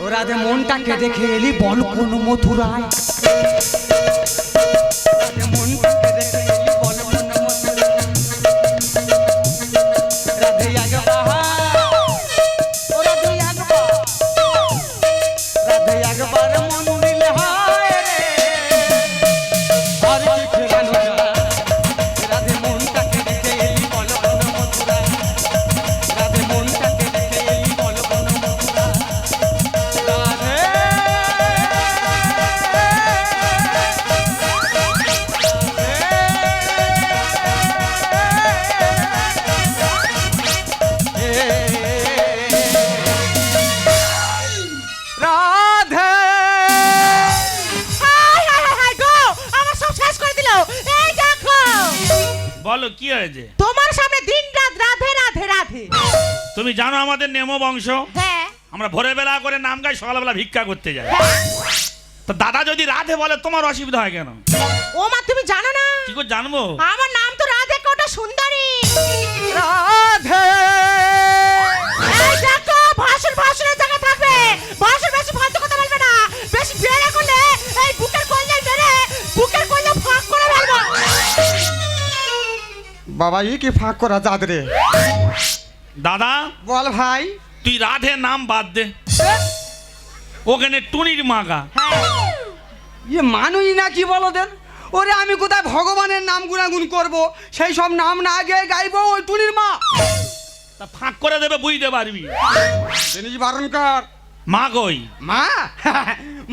যে মনটাকে দেখে এলি বল কোন মথুরায় রাধে বলো কি হয়েছে? তোমার সামনে দিন রাত রাধে রাধে রাধে। তুমি জানো আমাদের নেমো বংশ? হ্যাঁ। আমরা ভোরে বেলা করে নাম গাই সকালবেলা ভিক্ষা করতে যাই। তো দাদা যদি রাধে বলে তোমার অসুবিধা হয় কেন? ও মা তুমি জানো না? কি করে জানব? আমার নাম তো রাধে কটা সুন্দরী। রাধে বাবা ই কি ফাঁক করা যাদ রে? দাদা বল ভাই। তুই রাধে নাম বাদ দে। ওখানে টুনির মাগা। ইয়ে মানুষ না কি বলো দেন? ওরে আমি কোথায় ভগবানের নাম গুণাগুণ করব? সেই সব নাম না আগে গাইবো ওই টুনির মা। তা ফাঁক করে দেবে বুঝতে পারবি। জিনিস বারণ কর মা কই? মা?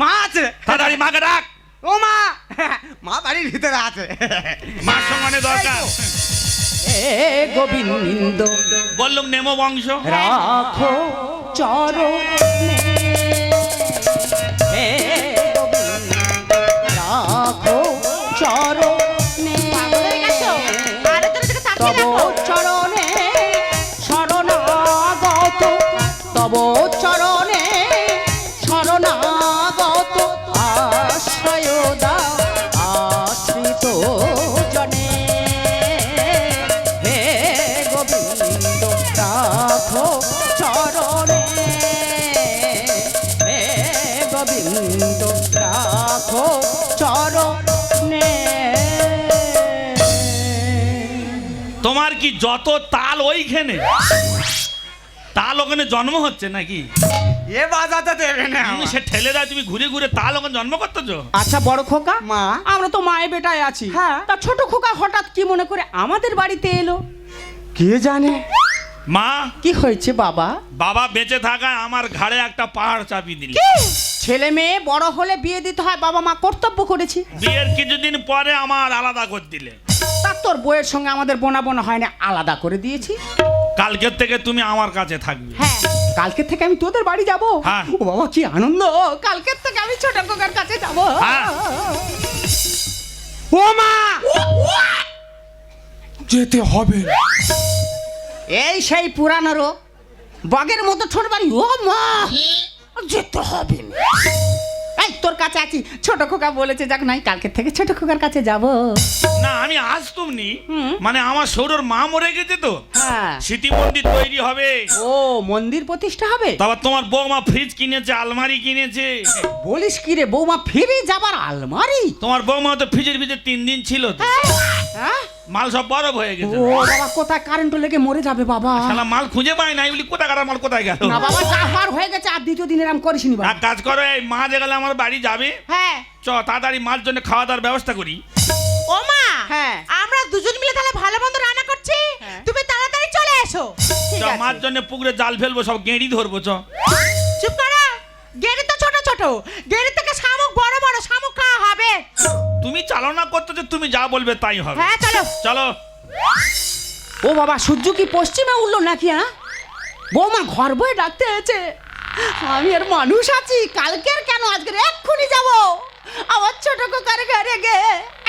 মা আছে। তাড়াতাড়ি মাকে ডাক। ও মা। মা বাড়ির ভিতরে আছে। মার সঙ্গে দরকার। গোবিন্দ বললুম নেমো বংশ। রাখো চরণে। রাখো চরণে। তোমার কি যত তাল ওইখানে? তাল ওখানে জন্ম হচ্ছে নাকি? এ বাজাতে দেবে না তুমি সে ঠেলে দেয় তুমি ঘুরে ঘুরে তাল ওখানে জন্ম করতেছো? আচ্ছা বড় খোকা মা। আমরা তো মায়ে বেটায় আছি। হ্যাঁ। তা ছোট খোকা হঠাৎ কি মনে করে আমাদের বাড়িতে এলো? কে জানে? মা কি হয়েছে বাবা? বাবা বেঁচে থাকায় আমার ঘাড়ে একটা পাহাড় চাপিয়ে দিল। ছেলে মেয়ে বড় হলে বিয়ে দিতে হয় বাবা মা কর্তব্য করেছি। বিয়ের কিছুদিন পরে আমার আলাদা করে দিলে। তা তোর বইয়ের সঙ্গে আমাদের বোনা বোনা হয় না আলাদা করে দিয়েছি। কালকের থেকে তুমি আমার কাছে থাকবে। হ্যাঁ কালকে থেকে আমি তোদের বাড়ি যাব। হ্যাঁ। ও বাবা কি আনন্দ। কালকের থেকে আমি ছোট খোকার কাছে যাব। হ্যাঁ। ও মা! যেতে হবে। এই সেই পুরানো রোগ বগের মতো ছোট বাড়ি ও মা! যেতে হবে না। এই তোর কাছে আছি। ছোট খোকা বলেছে যাক নাই কালকে থেকে ছোট খোকার কাছে যাব। না আমি নি হুম। মানে আমার সৌরর মা মরে গেছে তো। হ্যাঁ। স্মৃতি মন্দির তৈরি হবে। ও মন্দির প্রতিষ্ঠা হবে? তারপর তোমার বৌমা ফ্রিজ কিনেছে আলমারি কিনেছে। বলিস কি রে বৌমা ফিরে যাবার আলমারি? তোমার বৌমা তো ফ্রিজের ভিতরে তিন দিন ছিল তো। হ্যাঁ? মাল সব বরফ হয়ে গেছে। ও বাবা কোথায় কারেন্ট লেগে মরে যাবে বাবা? শালা মাল খুঁজে পাই নাই বলি কোথায় কাটার মাল কোথায় গেল? না বাবা যা হয়ে গেছে আর দ্বিতীয় দিনের আমি করিসনি বাবা। এক কাজ করো এই মা যে গেলে আমার বাড়ি যাবে। হ্যাঁ। চ তাড়াতাড়ি মার জন্য খাওয়া দাওয়ার ব্যবস্থা করি। ও মা হ্যাঁ। আমরা দুজন মিলে তাহলে ভালো মন্দ রান্না করছি? হ্যাঁ। তুমি তাড়াতাড়ি চলে এসো। চ মার জন্য পুকুরে জাল ফেলব সব গেঁড়ি ধরবো চ। চুপ করো। গেড়ি তো ছোট ছোট। গেড়ি থেকে শামুক বড় বড় শামুক খাওয়া হবে। তুমি চালনা করতে যে তুমি যা বলবে তাই হবে। হ্যাঁ চলো। চলো। ও বাবা সূর্য কি পশ্চিমে উঠল নাকি হ্যাঁ? বৌমা ঘর বয়ে ডাকতে এসেছে। আমি আর মানুষ আছি কালকের কেন? আজকের এক্ষুনি যাব। আমার ছোট কোকার ঘরে গে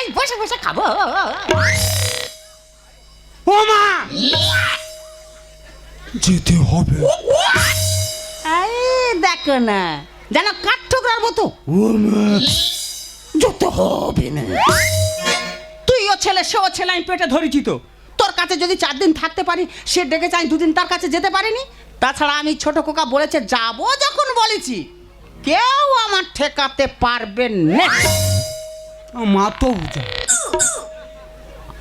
এই বসে বসে খাব। ও মা যেতে হবে। এই দেখো না যেন কাঠ ঠোকরার মতো যত হবে না। তুই ও ছেলে সে ও ছেলে আমি পেটে ধরেছি তো। তোর কাছে যদি চার দিন থাকতে পারি সে ডেকে চাই দুদিন তার কাছে যেতে পারিনি। তাছাড়া আমি ছোট কোকা বলেছে যাব যখন বলেছি কেউ আমার ঠেকাতে পারবে না। মা তো বুঝা।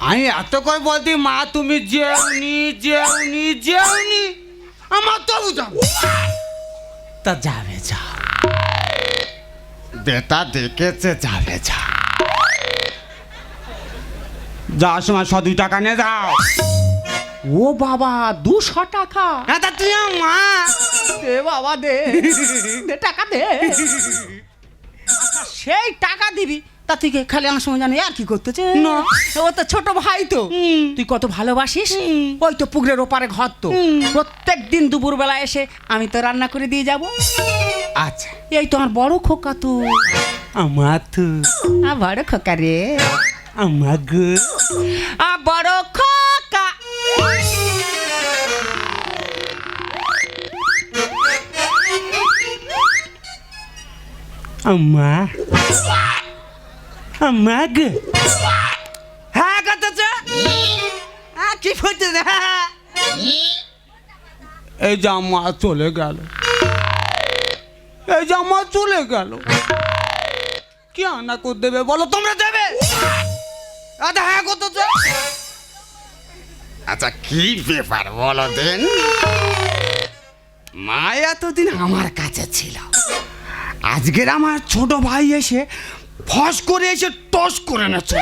আমি এত করে বলতি মা তুমি যেওনি যেওনি যেওনি। আমার তো বুঝা। তা যাবে যা বেটা দেখেছে যাবে যা। যাওয়ার সময় শ দুই টাকা নিয়ে যাও। ও বাবা দুশো টাকা। হ্যাঁ তা তুই আমার মা। দে বাবা দে দে টাকা দে। সেই টাকা দিবি। তা তুই খালি আমার সঙ্গে জানি আর কি করতেছে? না। ও তো ছোট ভাই তো। তুই কত ভালোবাসিস? ওই তো পুকুরের ওপারে ঘর তো। প্রত্যেক দিন দুপুর বেলা এসে আমি তো রান্না করে দিয়ে যাব। আচ্ছা। এই তো আমার বড় খোকা তো। আমার তো। আ, বড় খোকা রে। আমার গো। আ, বড় খোকা। আম্মা হ্যাঁ কথা হ্যাঁ কি করতে এই যে আম্মা চলে গেল। এই আম্মা চলে গেল। কি আনা করে দেবে? বলো তোমরা দেবে? আচ্ছা হ্যাঁ কত আচ্ছা কি ব্যাপার বলো দেন? মা এতদিন আমার কাছে ছিল। আজকের আমার ছোট ভাই এসে ফস করে এসে টস করে নেছে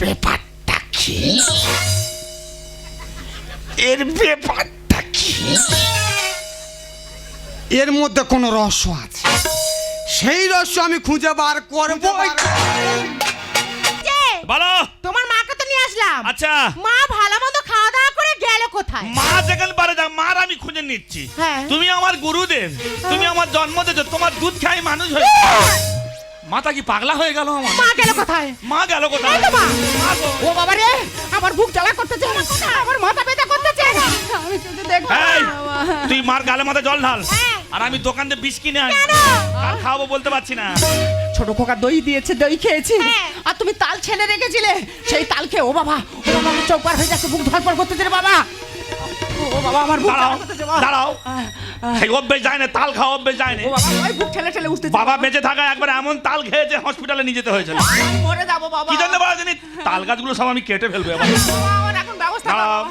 ব্যাপারটা কি? এর ব্যাপারটা কি? এর মধ্যে কোনো রহস্য আছে। সেই রহস্য আমি খুঁজে বার করব। বলো। তোমার মাকে তো নিয়ে আসলাম। আচ্ছা। মা ভালো মন্দ খাওয়া দাওয়া করে গেল কোথায়? মা যেখানে পারে যাক মার আমি খুঁজে নিচ্ছি। হ্যাঁ। তুমি আমার গুরুদেব তুমি আমার জন্ম দিয়েছ তোমার দুধ খাই মানুষ হয়ে মাতা কি পাগলা হয়ে গেল আমার? মা গেল কোথায়? মা গেল কোথায়? মা। ও বাবা রে আমার বুক জ্বালা করতেছে আমার মাথা ব্যথা করতেছে। আমি কিন্তু দেখব। তুই মার গালে মাথায় জল ঢাল। হ্যাঁ। আর আমি দোকান থেকে বিষ কিনে আনি। কাল খাওয়াবো বলতে পারছি না। ছোট খোকা দই দিয়েছে দই খেয়েছি। হ্যাঁ। আর তুমি তাল ছেলে রেখেছিলে সেই তাল খেয়ে ও বাবা ও বাবা বার হয়ে যাচ্ছে বুক ধরপড় করতেছে বাবা। ও বাবা আমার বুক দাঁড়াও জ্বালা করতেছে, বাবা। দাঁড়াও। আহ, আহ, সেই অভ্যেস যায় না তাল খাওয়া অভ্যেস যায় না। ও বাবা ওই বুক ঠেলে ঠেলে উঠতেছে বাবা বেঁচে থাকা একবার এমন তাল খেয়েছে হসপিটালে নিয়ে যেতে হয়েছিল। আমি মরে যাব বাবা। কি জন্য বলা জানি তাল গাছগুলো সব আমি কেটে ফেলব আমার এখন ব্যবস্থা দাঁড়াও।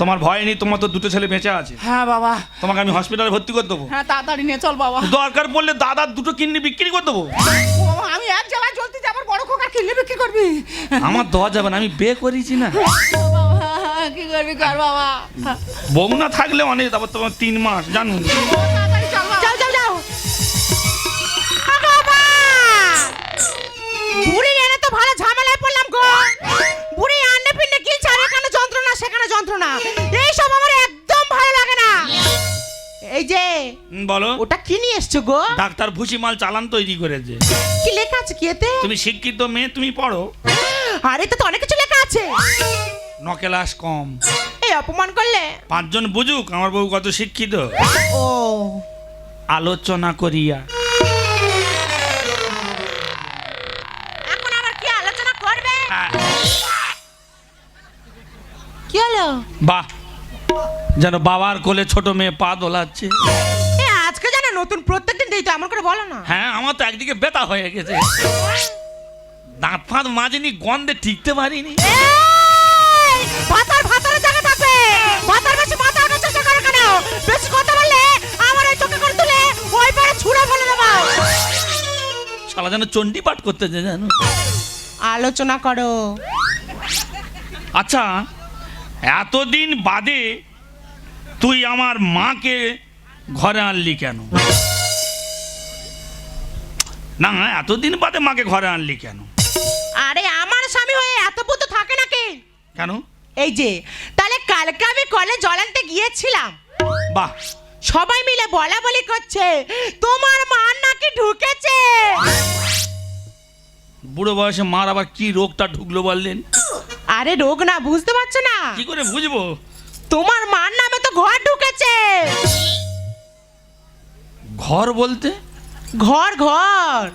তোমার ভয় নেই তোমার তো দুটো ছেলে বেঁচে আছে। হ্যাঁ বাবা। তোমাকে আমি হসপিটালে ভর্তি করে দেবো। হ্যাঁ তাড়াতাড়ি নিয়ে চল বাবা। দরকার পড়লে দাদার দুটো কিডনি বিক্রি করে দেবো। আমি এক জায়গায় চলতে যাবার বড় খোকা কিনলে বিক্রি করবি। আমার দেওয়া যাবে না আমি বে করেছি না। কি করবি কর বাবা। বউ না থাকলে অনেক তারপর তোমার তিন মাস জানুন। যাও যাও যাও। বুড়ি এনে তো ভালো ঝামেলায় পড়লাম গো। বুড়ি আন্নে পিন্নে এখানে যন্ত্রণা সেখানে যন্ত্রণা। এইসব আমার একদম ভালো লাগে না। এই যে বলো। ওটা কি নিয়ে এসছো গো? ডাক্তার ভুসি মাল চালান তৈরি করেছে। কি লেখা আছে কি এতে? তুমি শিক্ষিত মেয়ে তুমি পড়ো। আরে তো অনেক কিছু লেখা আছে। নকেলাস কম। এই অপমান করলে? পাঁচজন বুঝুক আমার বউ কত শিক্ষিত। ও। আলোচনা করিয়া। এখন আবার কি আলোচনা করবে? হ্যাঁ, কি হলো? বাহ যেন বাবার কোলে ছোট মেয়ে পা দোলাচ্ছে। এ আজকে জানো নতুন প্রত্যেকদিন দিই তো আমার করে বলো না। হ্যাঁ আমার তো একদিকে বেতা হয়ে গেছে। দাঁত ফাঁত মাজেনি গন্ধে টিকতে পারিনি! বেশি কথা বললে আমার এই চোখে করে তুলে ওই পারে ছুঁড়ে ফেলে দেবো। শালা যেন চণ্ডী পাঠ করতেছে জানো? আলোচনা করো। আচ্ছা এতদিন বাদে তুই আমার মাকে ঘরে আনলি কেন? না এতদিন বাদে মাকে ঘরে আনলি কেন? আরে আমার স্বামী হয়ে এত বুদ্ধ থাকে নাকি? কেন? এই যে তাহলে কালকে আমি কলে জল আনতে গিয়েছিলাম। বাহ। সবাই মিলে বলা বলি করছে। তোমার মান নাকি ঢুকেছে। বুড়ো বয়সে মার আবার কি রোগটা ঢুকলো বললেন? আরে রোগ না বুঝতে পারছ না? কি করে বুঝব? তোমার মান নামে তো ঘর ঢুকেছে। ঘর বলতে? ঘর ঘর।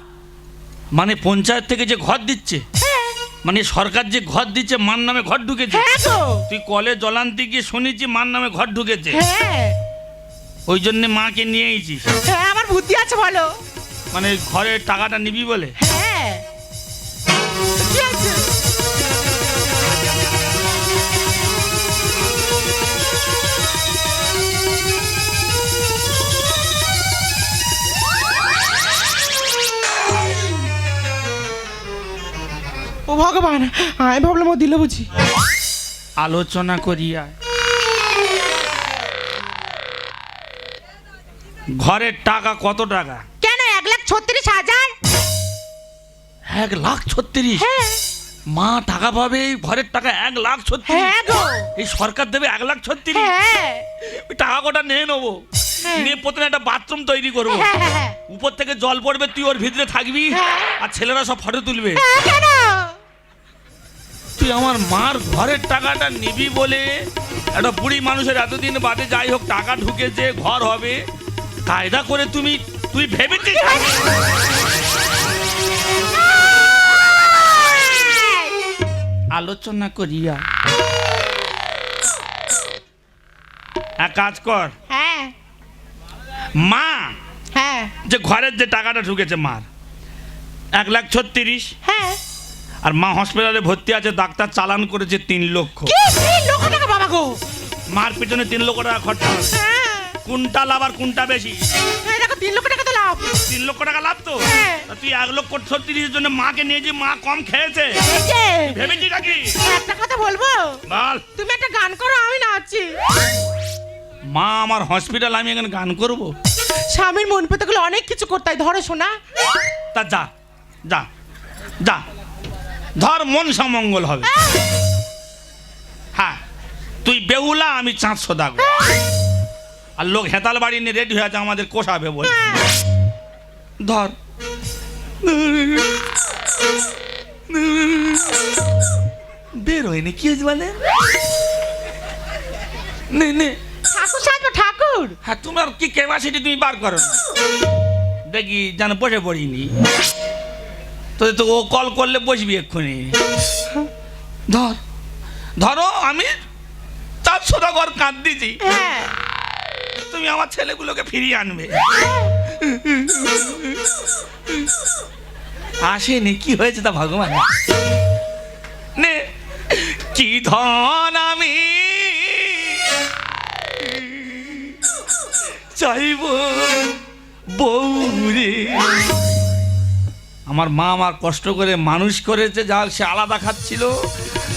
মানে পঞ্চায়েত থেকে যে ঘর দিচ্ছে? মানে সরকার যে ঘর দিচ্ছে মার নামে ঘর ঢুকেছে। হ্যাঁ তুই কলে জলান্তি গিয়ে শুনেছি মার নামে ঘর ঢুকেছে। হ্যাঁ। ওই জন্য মাকে নিয়ে এসেছিস হ্যাঁ আমার বুদ্ধি আছে বলো। মানে ঘরের টাকাটা নিবি বলে? হ্যাঁ। ভগবান আমি ভাবলাম ও দিল বুঝি। আলোচনা করিয়া ঘরের টাকা কত টাকা? কেন এক লাখ ছত্রিশ হাজার? এক লাখ ছত্রিশ? হ্যাঁ। মা টাকা পাবে এই ঘরের টাকা এক লাখ ছত্রিশ। হ্যাঁ গো। এই সরকার দেবে এক লাখ ছত্রিশ। হ্যাঁ। ওই টাকা কটা নিয়ে নেব। নিয়ে প্রথমে একটা বাথরুম তৈরি করব। উপর থেকে জল পড়বে তুই ওর ভিতরে থাকবি। আর ছেলেরা সব ফটো তুলবে। হ্যাঁ, কেন? তুই আমার মার ঘরের টাকাটা নিবি বলে? একটা বুড়ি মানুষের এতদিন বাদে যাই হোক টাকা ঢুকেছে ঘর হবে। কায়দা করে তুমি তুই ভেবেছিস? আলোচনা করিয়া। এক কাজ কর। হ্যাঁ। মা হ্যাঁ। যে ঘরের যে টাকাটা ঢুকেছে মার এক লাখ ছত্রিশ। হ্যাঁ। আর মা হসপিটালে ভর্তি আছে ডাক্তার চালান করেছে তিন লক্ষ। কি? তিন লক্ষ টাকা বাবা গো! মার পিছনে তিন লক্ষ টাকা খরচা হবে। হ্যাঁ। কোনটা লাভ আর কোনটা বেশি। এই দেখো তিন লক্ষ টাকা তো লাভ। তিন লক্ষ টাকা লাভ তো? হ্যাঁ। তুই এক লক্ষ ছত্রিশের জন্য মাকে নিয়ে যে মা কম খেয়েছে? ভেবেছি নাকি? একটা কথা বলব? বল। তুমি একটা গান করো আমি নাচছি। মা আমার হসপিটাল আমি এখানে গান করব? স্বামীর মন পেতে গেলে অনেক কিছু করতে হয়। ধরো শোনা তা যা যা যা। ধর মন সমঙ্গল হবে। হ্যাঁ তুই বেহুলা আমি চাঁদ সদাগর আর লোক হেতাল বাড়ি নিয়ে রেডি হয়ে আছে আমাদের কোষাবে বলে। ধর। বের হয়নি কি হয়েছে বলে নে নে। ঠাকুর সাজবো ঠাকুর। হ্যাঁ তোমার কি ক্যাপাসিটি তুমি বার করো দেখি যেন বসে পড়িনি। তো তো ও কল করলে বসবি এক্ষুনি। ধর। ধরো আমি চার সদাগর কাঁদ দিছি হ্যাঁ। তুমি আমার ছেলেগুলোকে ফিরিয়ে আনবে। আসেনি কি হয়েছে তা ভগবান? নে কি ধন আমি চাইব বৌরে আমার মা আমার কষ্ট করে মানুষ করেছে যা সে আলাদা খাচ্ছিল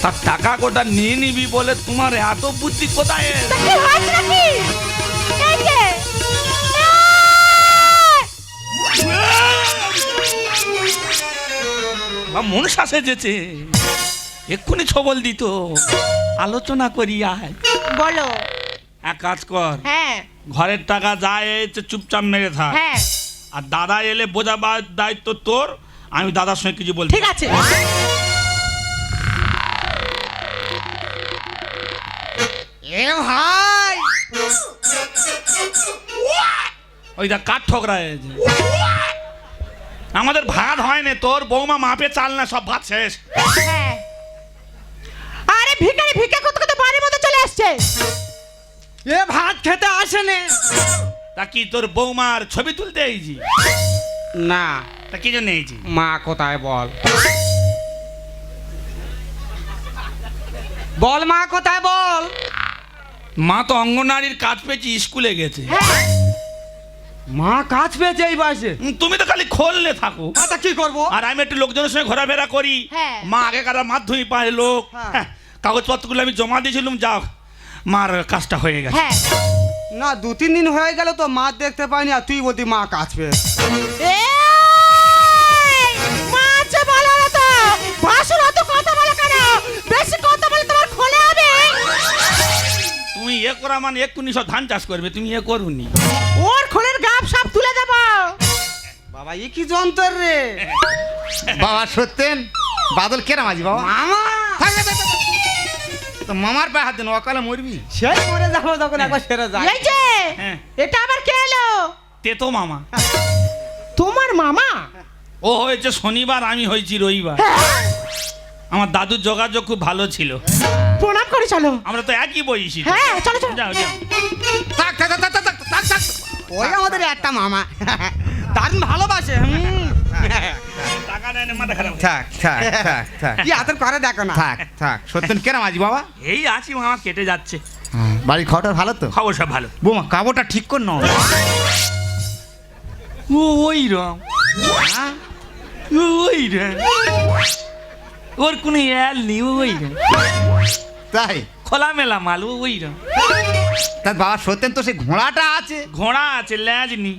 তার টাকা কোটা নিয়ে নিবি বলে তোমার এত বুদ্ধি কোথায়? মন শাসে যেছে এক্ষুনি ছবল দিত। আলোচনা করি আয় বলো। এক কাজ কর। হ্যাঁ। ঘরের টাকা যায় চুপচাপ মেরে থাক। হ্যাঁ। আর দাদা এলে বোঝাবার দায়িত্ব তোর আমি দাদার সঙ্গে কিছু বলছি ঠিক আছে। এ ভাই। ওই দা কাঠ ঠকরা হয়েছে আমাদের ভাত হয় না তোর বৌমা মাপে চাল না সব ভাত শেষ। হ্যাঁ। আরে ভিখারি ভিক্ষা করতে করতে বাড়ির মধ্যে চলে আসছে। এ ভাত খেতে আসেনে। তা কি তোর বৌমার ছবি তুলতে এইছি না। তা কি জন্য এইছি মা কোথায় বল? বল মা কোথায় বল? মা তো অঙ্গনারীর কাজ পেয়েছি স্কুলে গেছে। হ্যাঁ। মা কাজ পেয়েছে এই বয়সে। তুমি তো খালি খোললে থাকো। আচ্ছা কি করব? আর আমি একটু লোকজনের সঙ্গে ঘোরাফেরা করি। হ্যাঁ। মা আগেকার মাধ্যমিক পায় লোক। হ্যাঁ। কাগজপত্রগুলো আমি জমা দিয়েছিলাম যাও। মার কাজটা হয়ে গেছে। হ্যাঁ। না দু তিন দিন হয়ে গেল তো মা দেখতে পাইনি আর তুই বলতি মা কাজ পেয়েছে। ভাসুর অত কথা বলে কেন? বেশি কথা বলে তোমার খোলে হবে। তুমি এ করা মানে এক্ষুনি সব ধান চাষ করবে তুমি এ করুনি। ওর খোলের গাপ সব তুলে দেবো। বাবা এ কি যন্ত্র রে? বাবা সত্যেন বাদল কেরাম আছি বাবা? মামা! থাক, থাক, থাক, থাক। তো মামার পায়ে হাত দেন অকালে মরবি? সেই মরে যাব তখন একবার সেরে যায় এই যে হ্যাঁ। এটা আবার কে এলো? তেতো মামা। তোমার মামা? ও হয়েছে শনিবার আমি হয়েছি রবিবার। আমার দাদুর যোগাযোগ খুব ভালো ছিল। প্রণাম করে চলো। আমরা তো একই বইছি হ্যাঁ চলো চলো। যাও যাও। থাক থাক থাক থাক থাক থাক থাক। ওই আমাদের একটা মামা। দারুণ ভালোবাসে হুম। টাকা নেয় না, মাথা খারাপ থাক থাক থাক থাক। কি হাতের করে দেখো না। থাক থাক। সত্যেন কেরাম আছি বাবা? এই আছি মামা কেটে যাচ্ছে। বাড়ির ভালো তো? খবর সব ভালো। বৌমা কাপড়টা ঠিক কর নাও। ও ওই রম ও ওই রে। ওর কোনো এল নেই ও ওই তাই? খোলামেলা মাল ও ওই তার বাবা সত্যেন তো সেই ঘোড়াটা আছে। ঘোড়া আছে ল্যাজ নি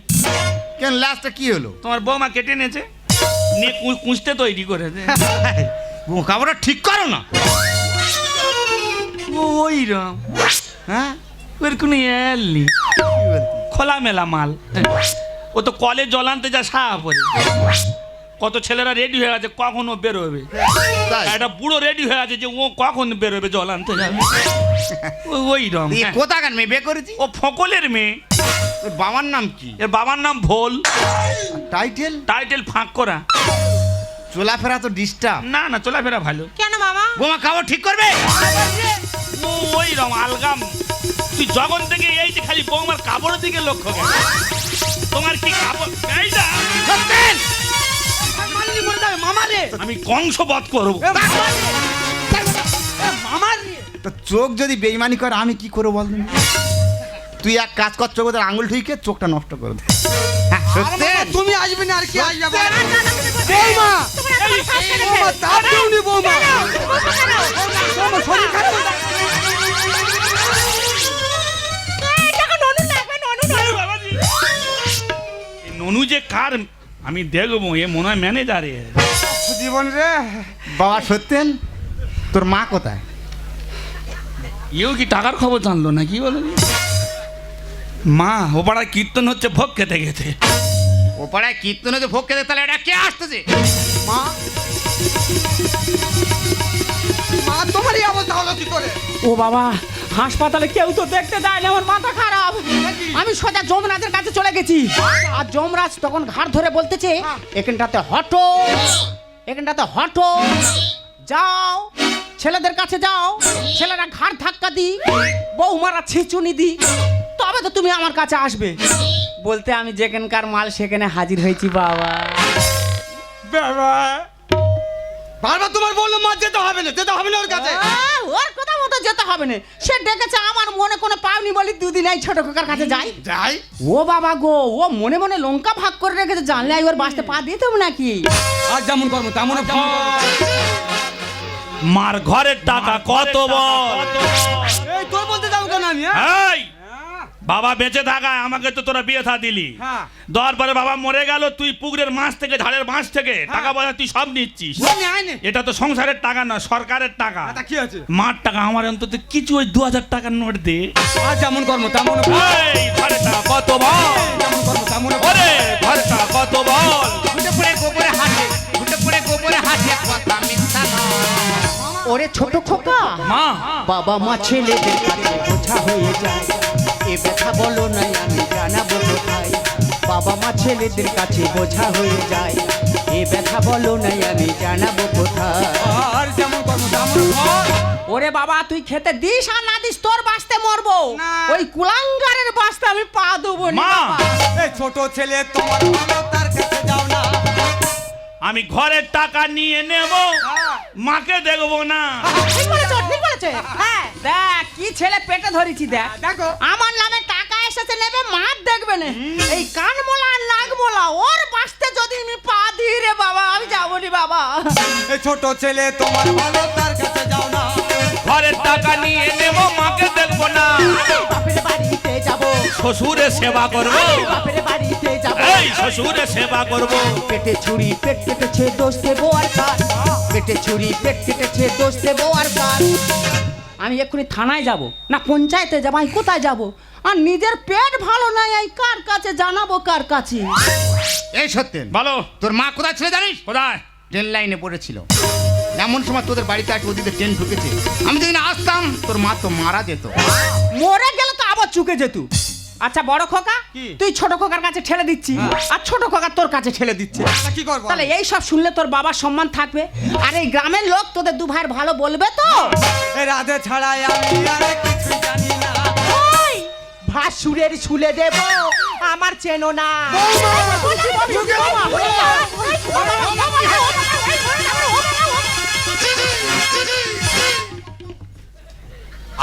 কেন লাস্টটা কি হলো? তোমার বৌমা কেটে নিয়েছে নিয়ে কুঁচতে তৈরি করেছে। বৌমা কাপড়টা ঠিক করো না। ওই রম হ্যাঁ? ওর কোনো এল নেই? খোলামেলা মাল। ও তো কলে জল আনতে যা সাহা পরে। কত ছেলেরা রেডি হয়ে আছে কখন ও বেরোবে। তাই? একটা বুড়ো রেডি হয়ে আছে যে ও কখন বেরোবে জল আনতে যাবে। ও- ওই এই কোথাকার মেয়ে? বিয়ে করেছি? ও ফকলের মেয়ে। ওর বাবার নাম কি? এর বাবার নাম ভোল। টাইটেল? টাইটেল ফাঁক করা। চলাফেরা তো ডিস্টার্ব না না চলাফেরা ভালো। কেন মামা? বোমা কাপড় ঠিক করবে? ও ওই রম আলগাম। তুই জগন থেকে এই যে খালি বৌমার কাপড়ের দিকে লক্ষ্য কেন তোমার কি কাপড় সত্যেন মরে যাবে মামা রে। আমি কংস বধ করব। তো চোখ যদি বেইমানি করে আমি কি করব বল? তুই এক কাজ কর চোখ ওদের আঙুল ঠুইকে চোখটা নষ্ট করে দে। হ্যাঁ, আরে তুমি আসবে না আর কি আসবে? বলো? বৌমা। বৌমা তার দেউনি বৌমা। বৌমা শরীর খারাপ হয়ে যাচ্ছে। ননু যে কার আমি দেখব এ মনে হয় ম্যানেজারে জীবন রে বাবা সত্যেন? তোর মা কোথায়? ইও কি টাকার খবর জানলো না কি? বলো মা ও পাড়ায় কীর্তন হচ্ছে ভোগ খেতে খেতে। ও পাড়ায় কীর্তন হচ্ছে ভোগ খেতে তাহলে এটা কে আসতেছে? মা? মা তোমারই অবস্থা হলো কি করে? ও বাবা হাসপাতালে কেউ তো দেখতে দেয় না আমার মাথা খারাপ। আমি সোজা যমরাজের কাছে চলে গেছি। আর যমরাজ তখন ঘাড় ধরে বলতেছে এখানটাতে হটো এখানটাতে হটো। যাও ছেলেদের কাছে যাও ছেলেরা ঘাড় ধাক্কা দি বৌমারা ছিচুনি দি তবে তো তুমি আমার কাছে আসবে। বলতে আমি যেখানকার মাল সেখানে হাজির হয়েছি বাবা। বাবা বারবার তোমার বলল মা যেতে হবে না যেতে হবে না ওর কাছে। আহ, ওর কথা মতো যেতে হবে না। সে ডেকেছে আমার মনে কোনো পাওনি বলি দুদিন এই ছোট খোকার কাছে যাই। যাই। ও বাবা গো ও মনে মনে লঙ্কা ভাগ করে রেখেছে জানলে ওর বাসতে পা দিতাম নাকি? আর যেমন কর্ম তেমন মার ঘরের টাকা কত বল? এই তোর বলতে যাব কেন আমি হ্যাঁ? এই বাবা বেঁচে থাকায় আমাকে তো তোরা বিয়ে থা দিলি। হ্যাঁ। দেওয়ার পরে বাবা মরে গেল তুই পুকুরের মাছ থেকে ঝাড়ের মাছ থেকে টাকা পয়সা তুই সব নিচ্ছিস। এটা তো সংসারের টাকা না সরকারের টাকা। কি আছে মার টাকা আমার অন্তত কিছু ওই দু হাজার টাকার নোট দে। আর যেমন কর্ম তেমন কত বল? যেমন কর্ম তেমন কত বল? ঘুটে হাসে ঘুটে পড়ে হাসে কথা মিথ্যা ওরে ছোট খোকা। মা। বাবা মা ছেলেদের কাছে বোঝা হয়ে যায়। এ ব্যথা বলো নাই আমি জানাব কোথায় বাবা মা ছেলেদের কাছে বোঝা হয়ে যায়। এ ব্যথা বলো নাই আমি জানাব কোথায় আর যেমন কর্ম তেমন ফল। ওরে বাবা তুই খেতে দিস আর না দিস তোর বাঁচতে মরবো। না। ওই কুলাঙ্গারের বাঁচতে আমি পা দেবো না মা। বাবা। এই ছোট ছেলে তোমার ভালো তার কাছে যাও না। আমি ঘরের টাকা নিয়ে নেব মাকে দেখব না। ঠিক বলেছ ঠিক বলেছে। হ্যাঁ। দেখ কি ছেলে পেটে ধরেছি দেখ। দেখো। আমার নামে টাকা এসেছে নেবে মার দেখবে না। এই কানমোলা আর নাগমোলা ওর বাঁচতে যদি আমি পা দিই রে বাবা আমি যাব নি বাবা। ছোট ছেলে তোমার ভালো তার কাছে যাও না। ঘরের টাকা নিয়ে নেব মাকে দেখব না। বাপের বাড়িতে যাব। শ্বশুরের সেবা করব। বাপের বাড়িতে যাব। এই শ্বশুরের সেবা করব। পেটে ছুরি পেট কেটেছে দোষ দেবো আর কার। পেটে ছুরি পেট কেটেছে দোষ দেবো আর কার। আমি এক্ষুনি থানায় যাব। না পঞ্চায়েতে যাব আমি কোথায় যাব? আর নিজের পেট ভালো নাই আমি কার কাছে জানাব কার কাছে? এই সত্যেন বলো। তোর মা কোথায় ছিল জানিস? কোথায়? ট্রেন লাইনে পড়েছিল। এমন সময় তোদের বাড়িতে একটা ওদিকে ট্রেন ঢুকেছে। আমি যদি আসতাম তোর মা তো মারা যেত। মরে গেলে তো আবার চুকে যেত। আচ্ছা বড় খোকা? কি? তুই ছোট খোকার কাছে ঠেলে দিচ্ছি। আর ছোট খোকা তোর কাছে ঠেলে দিচ্ছে। তা কি করব তাহলে এই সব শুনলে তোর বাবার সম্মান থাকবে। আর এই গ্রামের লোক তোদের দু ভাইয়ের ভালো বলবে তো? এই রাধে ছাড়াই আমি আর কিছু জানি না। ওই ভাসুরের শুলে দেব আমার চেনো না।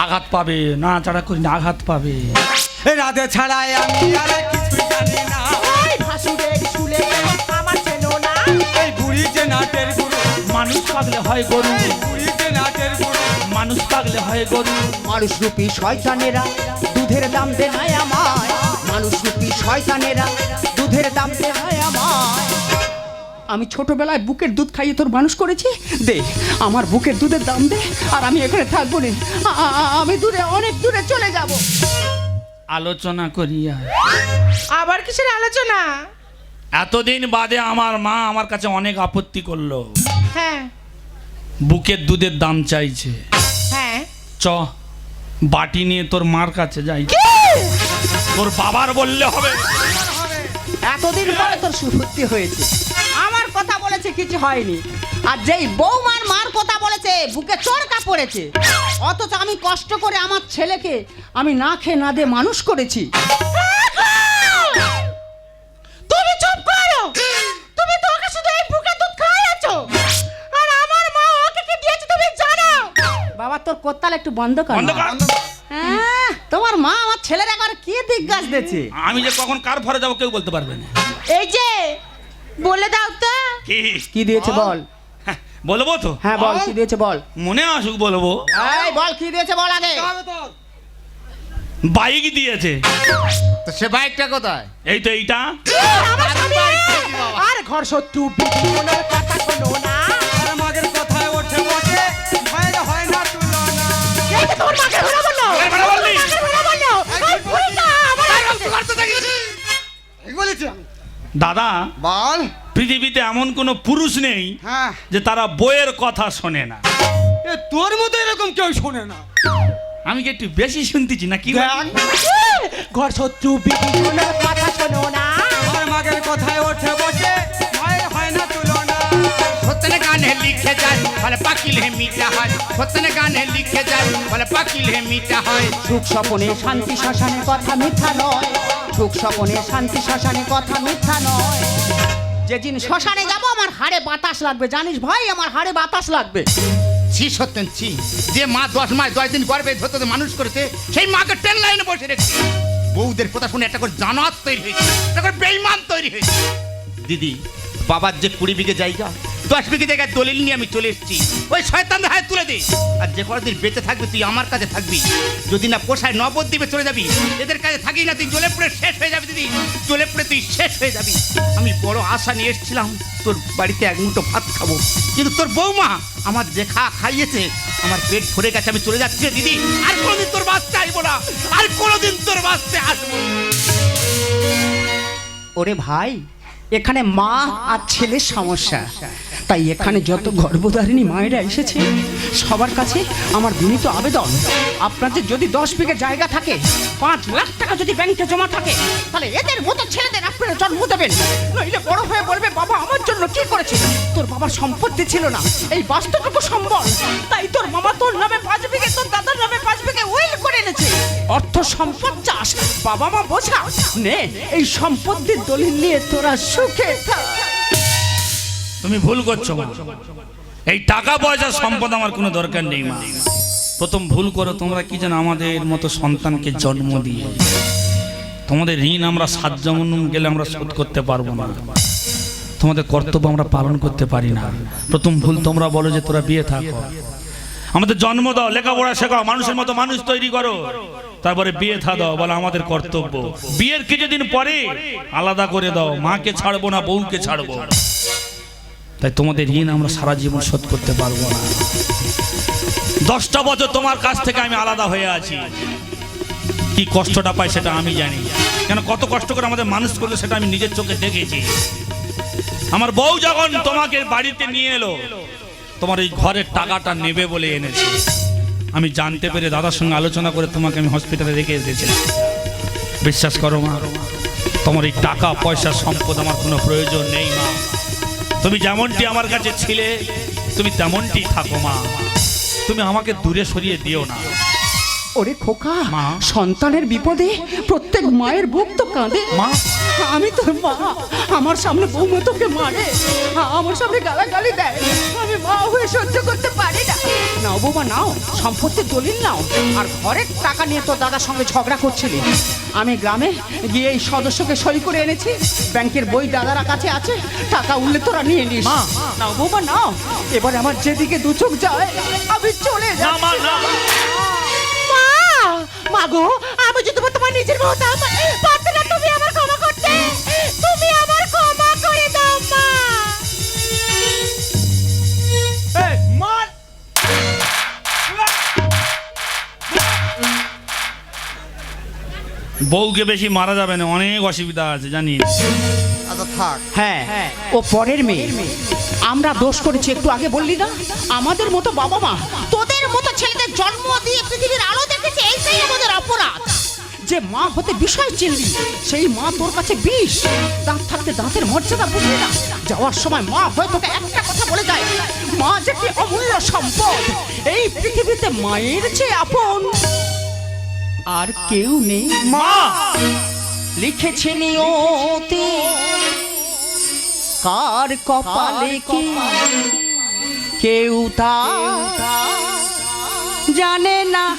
আঘাত পাবে না চাড়া করি না আঘাত পাবে। রাধে ছাড়াই আমি আর কিছু জানি না। ওই ভাসুরের শুলে আমার চেনো না। এই বুড়ি যে নাটের গুরু। মানুষ পাগলে হয় গরু। বুড়ি যে নাটের গুরু। মানুষ পাগলে হয় গরু। মানুষ রূপী শয়তানেরা দুধের দাম দেয় আমায়। মানুষ রূপী শয়তানেরা দুধের দাম দেয় আমায়। আমি ছোটবেলায় বুকের দুধ খাইয়ে তোর মানুষ করেছি? দে আমার বুকের দুধের দাম দে আর আমি এখানে থাকব না। আমি দূরে অনেক দূরে চলে যাব। আলোচনা করিয়া। আবার কিসের আলোচনা? এতদিন বাদে আমার মা আমার কাছে অনেক আপত্তি করল। হ্যাঁ। বুকের দুধের দাম চাইছে। হ্যাঁ। চ বাটি নিয়ে তোর মার কাছে যাই। তোর বাবার বললে হবে। এতদিন পরে তোর সুবুদ্ধি হয়েছে। বলেছে কিছু হয়নি। আর যেই বৌমার মার কথা বলেছে বুকে চরকা পড়েছে অথচ আমি কষ্ট করে আমার ছেলেকে আমি না খেয়ে না দিয়ে মানুষ করেছি। তুমি চুপ করো। তুমি তো ওকে শুধু এই বুকে দুধ খাওয়াচ্ছো। আর আমার মা ওকে কি দিয়েছে তুমি জানো? বাবা তোর কোত্তাল একটু বন্ধ কর বন্ধ কর। হ্যাঁ, তোমার মা আমার ছেলের একবার কি দিগ্গাস দিয়েছে? আমি যে কখন কার ঘরে যাব কেউ বলতে পারবে না। এই যে বলে দাও তো কি কি দিয়েছে বল হ্যাঁ, বলব তো হ্যাঁ বল কি দিয়েছে বল মনে আসুক বলব এই বল কি দিয়েছে বল আগে বাইক দিয়েছে তো সে বাইকটা কোথায় এই তো এইটা আর ঘর শত্রু বিপদের কথা কোনো না দাদা বল। পৃথিবীতে এমন কোনো পুরুষ নেই হ্যাঁ। যে তারা বইয়ের কথা শোনে না। এ তোর মতো এরকম কেউ শোনে না। আমি কি একটু বেশি শুনতেছি না কি বল? ঘর শত্রু কথা শোনো না। মাগের কথায় ওঠে বসে। গানে লিখে যায় বলে পাকিল হে মিটা হয়। সত্যনে গানে লিখে যায় বলে পাকিল হে মিটা হয়। সুখ স্বপনে শান্তি শ্মশানে কথা মিথ্যা নয়। সুখ স্বপনে শান্তি শ্মশানে কথা মিথ্যা নয়। যেদিন শ্মশানে যাব আমার হাড়ে বাতাস লাগবে। জানিস ভাই আমার হাড়ে বাতাস লাগবে। ছি সত্যেন ছি যে মা দশ মাস দশ দিন গর্বে ধরতে মানুষ করেছে সেই মাকে ট্রেন লাইনে বসে রেখেছে। বউদের কথা শুনে একটা করে জানোয়ার তৈরি হয়েছে একটা করে বেইমান তৈরি হয়েছে। দিদি বাবার যে কুড়ি বিঘে জায়গা, দশ বিঘে জায়গায় দলিল নিয়ে আমি চলে এসেছি। ওই শয়তানদের হাতে তুলে দে। আর যে কদিন বেঁচে থাকবি, তুই আমার কাছে থাকবি। যদি না পোষায় নবদ্বীপে চলে যাবি, এদের কাছে থাকি না, তুই জ্বলে পড়ে শেষ হয়ে যাবি দিদি। জ্বলে পড়ে তুই শেষ হয়ে যাবি। আমি বড় আশা নিয়ে এসেছিলাম, তোর বাড়িতে এক মুঠো ভাত খাব। কিন্তু তোর বৌমা আমার যে খা খাইয়েছে, আমার পেট ভরে গেছে, আমি চলে যাচ্ছি দিদি। আর কোনোদিন তোর বাচ্চা আইবো না। আর কোনোদিন তোর বাচ্চা আসব ওরে ভাই এখানে মা আর ছেলের সমস্যা। তাই এখানে যত গর্ভধারিণী মায়েরা এসেছে, সবার কাছে আমার বিনীত আবেদন, আপনাদের যদি দশ বিঘে জায়গা থাকে, পাঁচ লাখ টাকা যদি ব্যাংকে জমা থাকে, তাহলে এদের মতো ছেলেদের আপনারা জন্ম দেবেন। নইলে বড় হয়ে বলবে, বাবা, আমার জন্য কি করেছে তোর বাবার সম্পত্তি ছিল না। এই বাস্তুটুকু সম্বল। তাই তোর মামা তোর নামে পাঁচ বিঘে, তোর দাদার নামে পাঁচ বিঘে সম্পদ চাস, বাবা মা বোঝা। নে, এই সম্পত্তির দলিল নিয়ে তোরা সুখে থাক। তুমি ভুল করছ, মা। এই টাকা পয়সা সম্পদ আমার কোনো দরকার নেই, মা। প্রথম ভুল করো, তোমরা কি যেন আমাদের মতো সন্তানকে জন্ম দিয়ে। তোমাদের ঋণ আমরা সাত জন্ম গেলে আমরা শোধ করতে পারব না। তোমাদের কর্তব্য আমরা পালন করতে পারি না। প্রথম ভুল তোমরা বলো যে তোরা বিয়ে থাকো। আমাদের জন্ম দাও, লেখাপড়া শেখাও, মানুষের মতো মানুষ তৈরি করো। তারপরে বিয়ে থা দাও বলে আমাদের কর্তব্য। বিয়ের কিছুদিন পরে আলাদা করে দাও। মাকে ছাড়বো না, বউকে ছাড়বো। তাই তোমাদের ঋণ আমরা সারা জীবন শোধ করতে পারব না। দশটা বছর তোমার কাছ থেকে আমি আলাদা হয়ে আছি। কি কষ্টটা পাই সেটা আমি জানি। কেন কত কষ্ট করে আমাদের মানুষ করল সেটা আমি নিজের চোখে দেখেছি। আমার বউ যখন তোমাকে বাড়িতে নিয়ে এলো, তোমার এই ঘরের টাকাটা নেবে বলে এনেছে। আমি জানতে পেরে দাদার সঙ্গে আলোচনা করে তোমাকে আমি হসপিটালে রেখে এসেছিলাম বিশ্বাস করো মা তোমার এই টাকা পয়সা সম্পদ আমার কোনো প্রয়োজন নেই মা তুমি যেমনটি আমার কাছে ছিলে তুমি তেমনটি থাকো মা তুমি আমাকে দূরে সরিয়ে দিও না ওরে খোকা মা। সন্তানের বিপদে প্রত্যেক মায়ের বুক তো কাঁদে মা। আমি তোর মা। আমার সামনে বৌমা তোকে মারে। আমার সামনে গালাগালি দেয়। আমি মা হয়ে সহ্য করতে পারি না। নাও বৌমা নাও। সম্পত্তির দলিল নাও। আর ঘরের টাকা নিয়ে তোর দাদার সঙ্গে ঝগড়া করছিলি। আমি গ্রামে গিয়ে এই সদস্যকে সই করে এনেছি। ব্যাংকের বই দাদারা কাছে আছে। টাকা উঠলে তোরা নিয়ে নিস। মা। নাও বৌমা নাও। এবার আমার যেদিকে দু চোখ যায় আমি চলে না মা যাচ্ছি। না মা। মা! গো আমি যদি তোমার তোমার নিজের বউ বউকে বেশি মারা যাবে না, অনেক অসুবিধা আছে, জানিস। থাক হ্যাঁ ও পরের মেয়ে। আমরা দোষ করেছি, একটু আগে বললি না? আমাদের মতো বাবা মা, তোদের মতো ছেলেদের জন্ম দিয়ে পৃথিবীর আলো দেখেছে, এইটাই আমাদের অপরাধ। যে মা হতে বিষয় চিনলি, সেই মা তোর কাছে বিষ। দাঁত থাকতে দাঁতের মর্যাদা বুঝলি না? যাওয়ার সময় মা হয়ে তোকে একটা কথা বলে যায়, মা যে কি অমূল্য সম্পদ, এই পৃথিবীতে মায়ের চেয়ে আপন। আর কেউ নেই। মা! লিখেছে নিয়তি কার কপালে কি? কেউ তা জানে না।